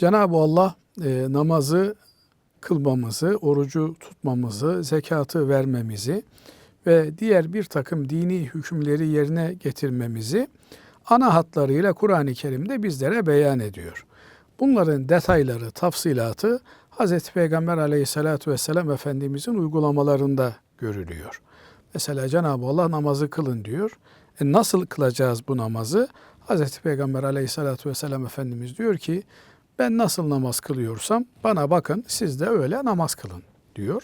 Cenab-ı Allah e, namazı kılmamızı, orucu tutmamızı, zekatı vermemizi ve diğer bir takım dini hükümleri yerine getirmemizi ana hatlarıyla Kur'an-ı Kerim'de bizlere beyan ediyor. Bunların detayları, tafsilatı Hz. Peygamber aleyhissalatü vesselam Efendimizin uygulamalarında görülüyor. Mesela Cenab-ı Allah namazı kılın diyor. E nasıl kılacağız bu namazı? Hz. Peygamber aleyhissalatü vesselam Efendimiz diyor ki ben nasıl namaz kılıyorsam bana bakın siz de öyle namaz kılın diyor.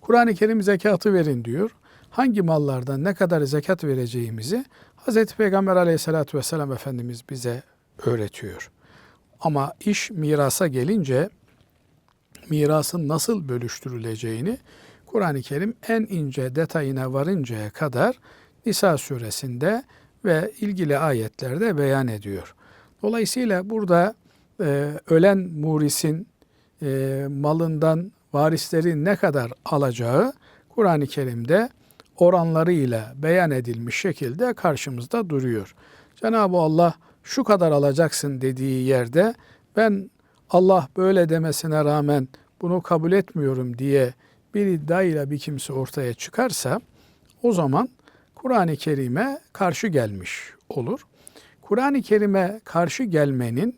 Kur'an-ı Kerim zekatı verin diyor. Hangi mallardan ne kadar zekat vereceğimizi Hz. Peygamber aleyhissalatü vesselam Efendimiz bize öğretiyor. Ama iş mirasa gelince mirasın nasıl bölüştürüleceğini Kur'an-ı Kerim en ince detayına varıncaya kadar Nisa suresinde ve ilgili ayetlerde beyan ediyor. Dolayısıyla burada e, ölen murisin e, malından varisleri ne kadar alacağı Kur'an-ı Kerim'de oranlarıyla beyan edilmiş şekilde karşımızda duruyor. Cenab-ı Allah şu kadar alacaksın dediği yerde ben Allah böyle demesine rağmen bunu kabul etmiyorum diye bir iddiayla bir kimse ortaya çıkarsa o zaman Kur'an-ı Kerim'e karşı gelmiş olur. Kur'an-ı Kerim'e karşı gelmenin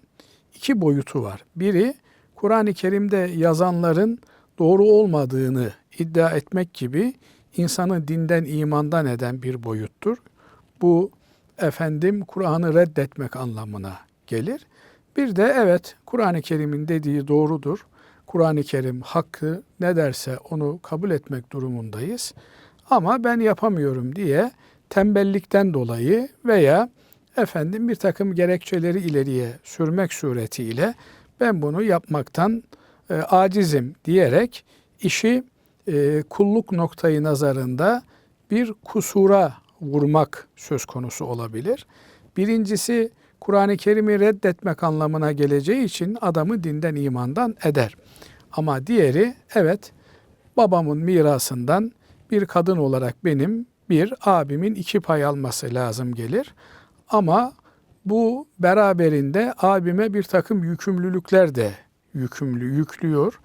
iki boyutu var. Biri Kur'an-ı Kerim'de yazanların doğru olmadığını iddia etmek gibi insanı dinden imandan eden bir boyuttur. Bu efendim Kur'an'ı reddetmek anlamına gelir. Bir de evet Kur'an-ı Kerim'in dediği doğrudur. Kur'an-ı Kerim hakkı ne derse onu kabul etmek durumundayız. Ama ben yapamıyorum diye tembellikten dolayı veya efendim bir takım gerekçeleri ileriye sürmek suretiyle ben bunu yapmaktan e, acizim diyerek işi e, kulluk noktayı nazarında bir kusura vurmak söz konusu olabilir. Birincisi Kur'an-ı Kerim'i reddetmek anlamına geleceği için adamı dinden imandan eder. Ama diğeri evet babamın mirasından bir kadın olarak benim bir abimin iki pay alması lazım gelir. Ama bu beraberinde abime bir takım yükümlülükler de yükümlü yüklüyor.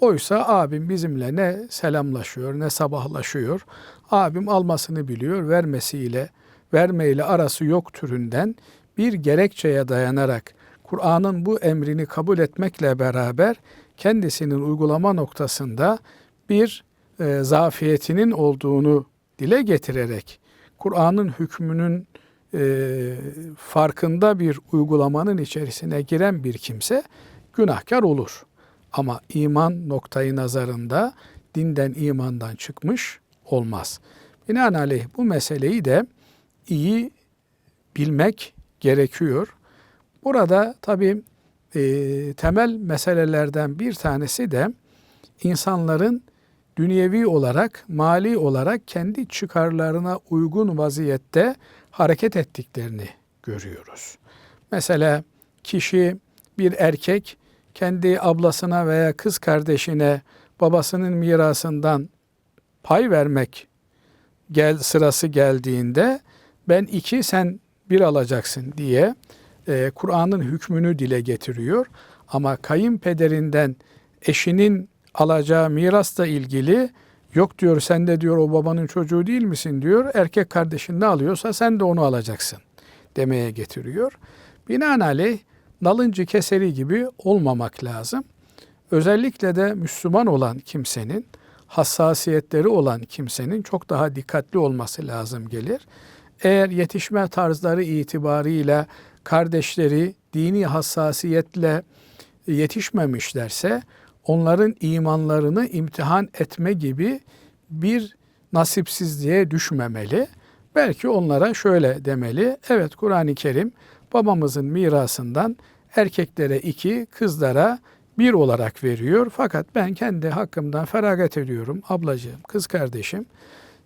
Oysa abim bizimle ne selamlaşıyor ne sabahlaşıyor. Abim almasını biliyor, vermesiyle vermeyle arası yok türünden bir gerekçeye dayanarak Kur'an'ın bu emrini kabul etmekle beraber kendisinin uygulama noktasında bir e, zafiyetinin olduğunu dile getirerek Kur'an'ın hükmünün e, farkında bir uygulamanın içerisine giren bir kimse günahkar olur. Ama iman noktayı nazarında dinden imandan çıkmış olmaz. Binaenaleyh bu meseleyi de iyi bilmek gerekiyor. Burada tabi e, temel meselelerden bir tanesi de insanların dünyevi olarak, mali olarak kendi çıkarlarına uygun vaziyette hareket ettiklerini görüyoruz. Mesela kişi bir erkek kendi ablasına veya kız kardeşine babasının mirasından pay vermek gel sırası geldiğinde ben iki sen bir alacaksın diye e, Kur'an'ın hükmünü dile getiriyor. Ama kayınpederinden eşinin alacağı mirasla ilgili yok diyor sen de diyor o babanın çocuğu değil misin diyor. Erkek kardeşin ne alıyorsa sen de onu alacaksın demeye getiriyor. Binaenaleyh nalıncı keseri gibi olmamak lazım. Özellikle de Müslüman olan kimsenin, hassasiyetleri olan kimsenin çok daha dikkatli olması lazım gelir. Eğer yetişme tarzları itibarıyla kardeşleri dini hassasiyetle yetişmemişlerse onların imanlarını imtihan etme gibi bir nasipsizliğe düşmemeli. Belki onlara şöyle demeli. Evet Kur'an-ı Kerim babamızın mirasından erkeklere iki, kızlara bir olarak veriyor. Fakat ben kendi hakkımdan feragat ediyorum ablacığım, kız kardeşim.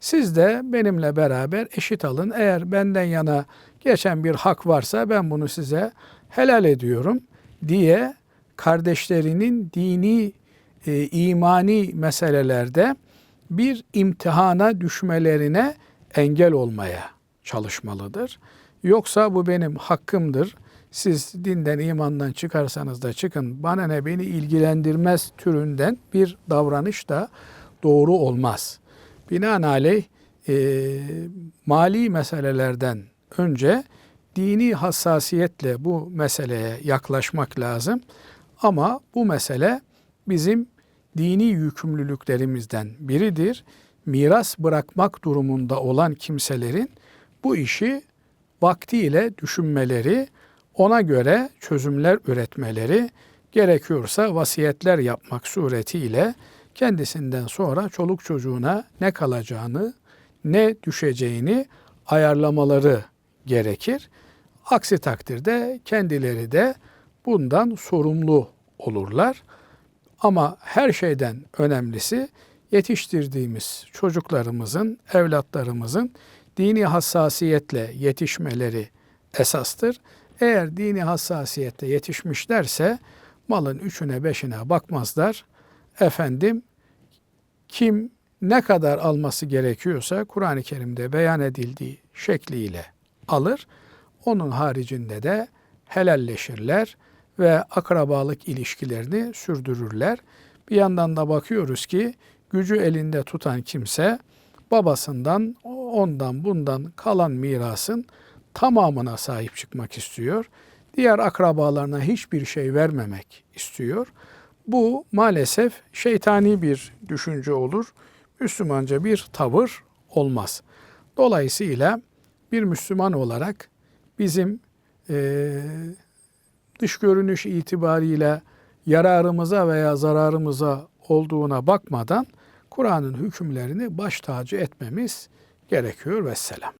Siz de benimle beraber eşit alın. Eğer benden yana geçen bir hak varsa ben bunu size helal ediyorum diye kardeşlerinin dini, e, imani meselelerde bir imtihana düşmelerine engel olmaya çalışmalıdır. Yoksa bu benim hakkımdır. siz dinden imandan çıkarsanız da çıkın bana ne beni ilgilendirmez türünden bir davranış da doğru olmaz. Binaenaleyh e, mali meselelerden önce dini hassasiyetle bu meseleye yaklaşmak lazım. Ama bu mesele bizim dini yükümlülüklerimizden biridir. Miras bırakmak durumunda olan kimselerin bu işi vaktiyle düşünmeleri, ona göre çözümler üretmeleri, gerekiyorsa vasiyetler yapmak suretiyle kendisinden sonra çoluk çocuğuna ne kalacağını, ne düşeceğini ayarlamaları gerekir. Aksi takdirde kendileri de bundan sorumlu olurlar. Ama her şeyden önemlisi yetiştirdiğimiz çocuklarımızın, evlatlarımızın dini hassasiyetle yetişmeleri esastır. Eğer dini hassasiyetle yetişmişlerse malın üçüne beşine bakmazlar. Efendim kim ne kadar alması gerekiyorsa Kur'an-ı Kerim'de beyan edildiği şekliyle alır. Onun haricinde de helalleşirler ve akrabalık ilişkilerini sürdürürler. Bir yandan da bakıyoruz ki gücü elinde tutan kimse babasından, ondan, bundan kalan mirasın tamamına sahip çıkmak istiyor. Diğer akrabalarına hiçbir şey vermemek istiyor. Bu maalesef şeytani bir düşünce olur. Müslümanca bir tavır olmaz. Dolayısıyla bir Müslüman olarak bizim eee dış görünüş itibariyle yararımıza veya zararımıza olduğuna bakmadan Kur'an'ın hükümlerini baş tacı etmemiz gerekiyor. Vesselam.